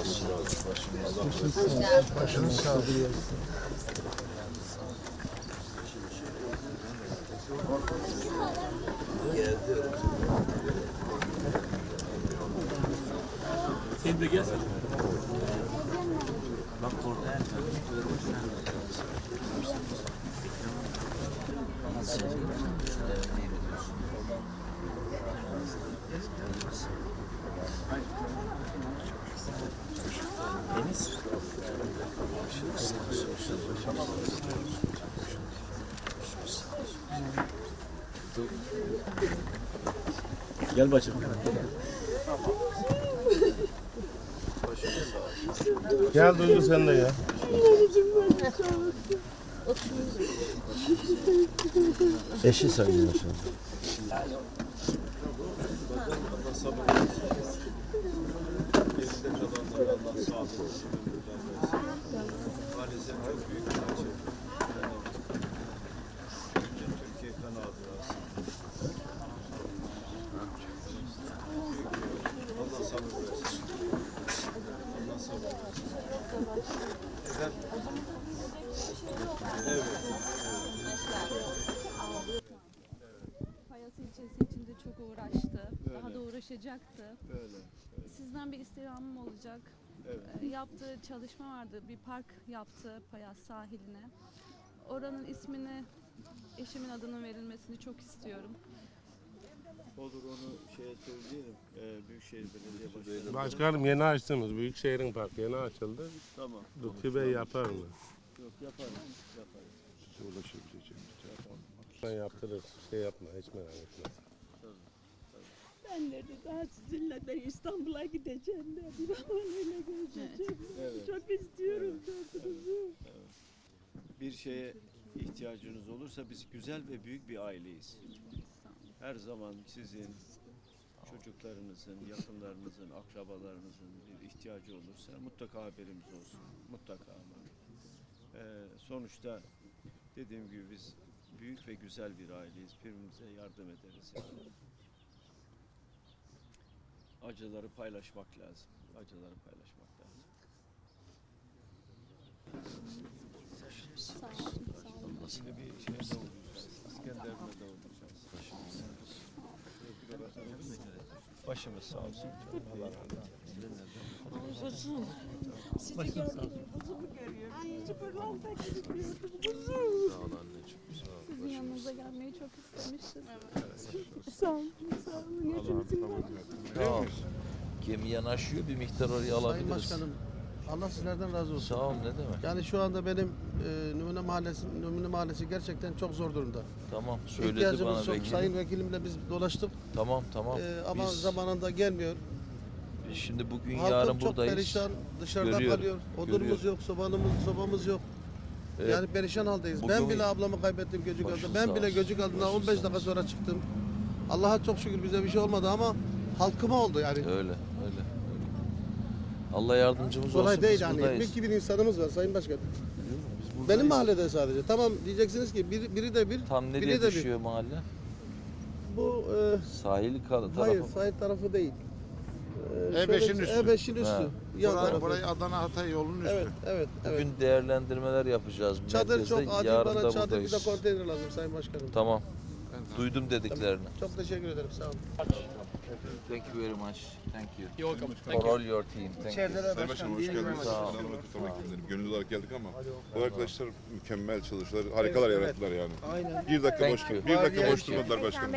olsun. Başınız sağ olsun. Sen de gel. Bak orada Deniz. Gel bacım. Gel Duygu sen de ya. Eşi sayılır şimdi. Maalesef çok büyük bir acı. Bütün Türkiye kan ağlıyor aslında. Allah sabır versin. Allah sabır versin. Efendim? Evet. Payas ilçesi için de çok uğraştı. Daha da uğraşacaktı. Böyle. Sizden bir istirhamım olacak. Evet. Yaptığı çalışma vardı. Bir park yaptı Payas sahiline. Oranın ismini eşimin adının verilmesini çok istiyorum. Olur onu şeye söyleyelim. Ee, Büyükşehir Belediye Başkanı. Başkanım yeni açtınız. Büyükşehir'in parkı yeni açıldı. Tamam. Lütfi Bey yapar mı? Yok yaparız. Yaparız. Ben yaptırır. Şey yapma hiç merak etme. De daha sizinle ben İstanbul'a gideceğim de bir göreceğim. Evet. Çok istiyorum çocuğunuzu. bir şeye ihtiyacınız olursa biz güzel ve büyük bir aileyiz. Her zaman sizin, çocuklarınızın, yakınlarınızın, akrabalarınızın bir ihtiyacı olursa mutlaka haberimiz olsun. Mutlaka ama. Ee, sonuçta dediğim gibi biz büyük ve güzel bir aileyiz. Birbirimize yardım ederiz. Acıları paylaşmak lazım. Acıları paylaşmak lazım. Sağ olun. Sağ olun. Şimdi bir şeyde olacağız. İskenderun'da olacağız. Başımız sağ olsun. Allah Kuzum. Sizi gördüm. Kuzumu görüyorum. Sıfırlarda gidiyordum. Kuzum. Sağ ol anneciğim. Sağ ol. Sizin yanınıza gelmeyi çok istemiştim. Sağ olun. Sağ olun. Yaşınızın Sağ ol. Gemi yanaşıyor bir miktar oraya Sayın alabiliriz. Başkanım, Allah sizlerden razı olsun. Sağ ol ne demek. Yani şu anda benim e, Numune Mahallesi, Numune Mahallesi gerçekten çok zor durumda. Tamam söyledi İhtiyacımız bana çok. Sayın Vekilimle biz dolaştık Tamam tamam. E, ama Biz zamanında gelmiyor. şimdi bugün Halkım yarın çok buradayız. perişan, dışarıda Görüyorum, kalıyor. Odunumuz görüyorum. yok, sobanımız, sobamız yok. Evet, Yani perişan haldeyiz. Bugün- Ben bile ablamı kaybettim Göcük Başın aldı. Ben bile olsun. Göcük Başın 15 sağ dakika olsun. sonra çıktım. Allah'a çok şükür bize bir şey olmadı ama halkıma oldu yani. öyle öyle. öyle. Allah yardımcımız Kolay olsun. değil biz yani. buradayız. 22 bin insanımız var Sayın Başkan. Biz buradayız. Benim mahallede sadece. Tamam diyeceksiniz ki biri, biri de bir, Tam biri nereye de bir. düşüyor mahalle? Bu e, Sahil kar- tarafı. hayır sahil tarafı değil. E, E5'in şöyle- üstü. E5'in üstü. Ha. Yan Burayı, tarafı. burayı Adana Hatay yolunun üstü. Evet, evet, evet. Bugün değerlendirmeler yapacağız. Çadır merkezde. çok acil Yarın bana çadır bir de buradayız. konteyner lazım Sayın Başkanım. Tamam. Duydum dediklerini. Çok teşekkür ederim. Sağ olun. Thank you very much. Thank you. You're welcome. For all your team. Thank you. Sayın Başkanım hoş geldiniz. Sağ ol. Sizden kutlamak istedim. Gönüllü olarak geldik ama bu arkadaşlar mükemmel çalıştılar. Harikalar yarattılar yani. Aynen. Bir dakika boş bir dakika boş durmadılar başkanım.